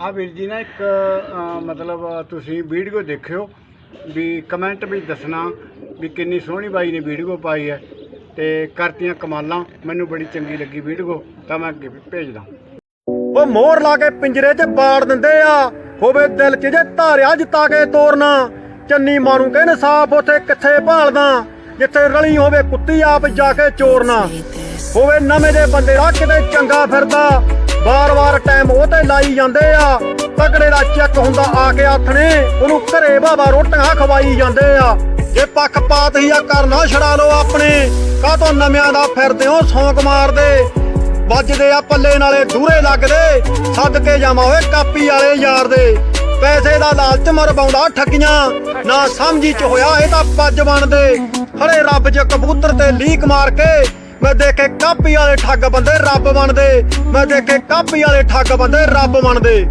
ਆ ਵੀਰ ਜੀ ਨਾ ਇੱਕ ਅ, ਮਤਲਬ ਤੁਸੀਂ ਵੀਡੀਓ ਦੇਖਿਓ ਵੀ ਕਮੈਂਟ ਵੀ ਦੱਸਣਾ ਵੀ ਕਿੰਨੀ ਸੋਹਣੀ ਬਾਈ ਨੇ ਵੀਡੀਓ ਪਾਈ ਹੈ ਤੇ ਕਰਤੀਆਂ ਕਮਾਲਾਂ ਮੈਨੂੰ ਬੜੀ ਚੰਗੀ ਲੱਗੀ ਵੀਡੀਓ ਤਾਂ ਮੈਂ ਅੱਗੇ ਭੇਜਦਾ। ਉਹ ਮੋਹਰ ਲਾ ਕੇ ਪਿੰਜਰੇ 'ਚ ਬਾੜ ਦਿੰਦੇ ਆ ਹੋਵੇ ਦਿਲ 'ਚ ਜੇ ਧਾਰਿਆ ਜਿੱਤਾ ਕੇ ਤੋਰਨਾ ਚੰਨੀ ਮਾਰੂ ਕਹਿੰਦੇ ਸਾਫ਼ ਉਥੇ ਕਿੱਥੇ ਭਾਲਦਾ ਜਿੱਥੇ ਰਲੀ ਹੋਵੇ ਕੁੱਤੀ ਆਪ ਜਾ ਕੇ ਚੋਰਨਾ ਹੋਵੇ ਨਵੇਂ ਦੇ ਬੰਦੇ ਦਾ ਕਿਤੇ ਚੰਗਾ ਫਿਰਦਾ ਵਾਰ-ਵਾਰ ਟਾਈਮ ਉਹ ਤੇ ਲਾਈ ਜਾਂਦੇ ਆ। ਤਕੜੇ ਦਾ ਚੱਕ ਹੁੰਦਾ ਆ ਕੇ ਆਥਣੇ ਉਹਨੂੰ ਘਰੇ ਬਾਬਾ ਰੋਟੀਆਂ ਖਵਾਈ ਜਾਂਦੇ ਆ। ਜੇ ਪੱਖਪਾਤ ਹੀ ਆ, ਕਰਨਾ ਛੜਾ ਲਓ ਆਪਣੇ। ਕਾਹਤੋਂ ਨਵਿਆਂ ਦਾ ਫਿਰਦੇ ਹੋ, ਸੌਂਕ ਮਾਰਦੇ? ਵੱਜਦੇ ਆ ਪੱਲੇ ਨਾਲੇ ਦੂਰੇ ਲੱਗਦੇ। ਸੱਦ ਕੇ ਜਾਵਾਂ ਓਏ ਕਾਪੀ ਵਾਲੇ ਯਾਰ ਦੇ। ਪੈਸੇ ਦਾ ਲਾਲਚ ਮਰਵਾਉਂਦਾ ਠੱਗੀਆਂ। ਨਾ ਸਮਝੀ ਚ ਹੋਇਆ ਇਹ ਤਾਂ ਪੱਜ ਬਣਦੇ। ਖੜੇ ਰੱਬ ਚ ਕਬੂਤਰ ਤੇ ਲੀਕ ਮਾਰ ਕੇ ਮੈਂ ਦੇਖੇ ਕਾਪੀ ਵਾਲੇ ਠੱਗ ਬੰਦੇ ਰੱਬ ਬਣਦੇ। ਮੈਂ ਦੇਖੇ ਕਾਪੀ ਵਾਲੇ ਠੱਗ ਬੰਦੇ ਰੱਬ ਬਣਦੇ।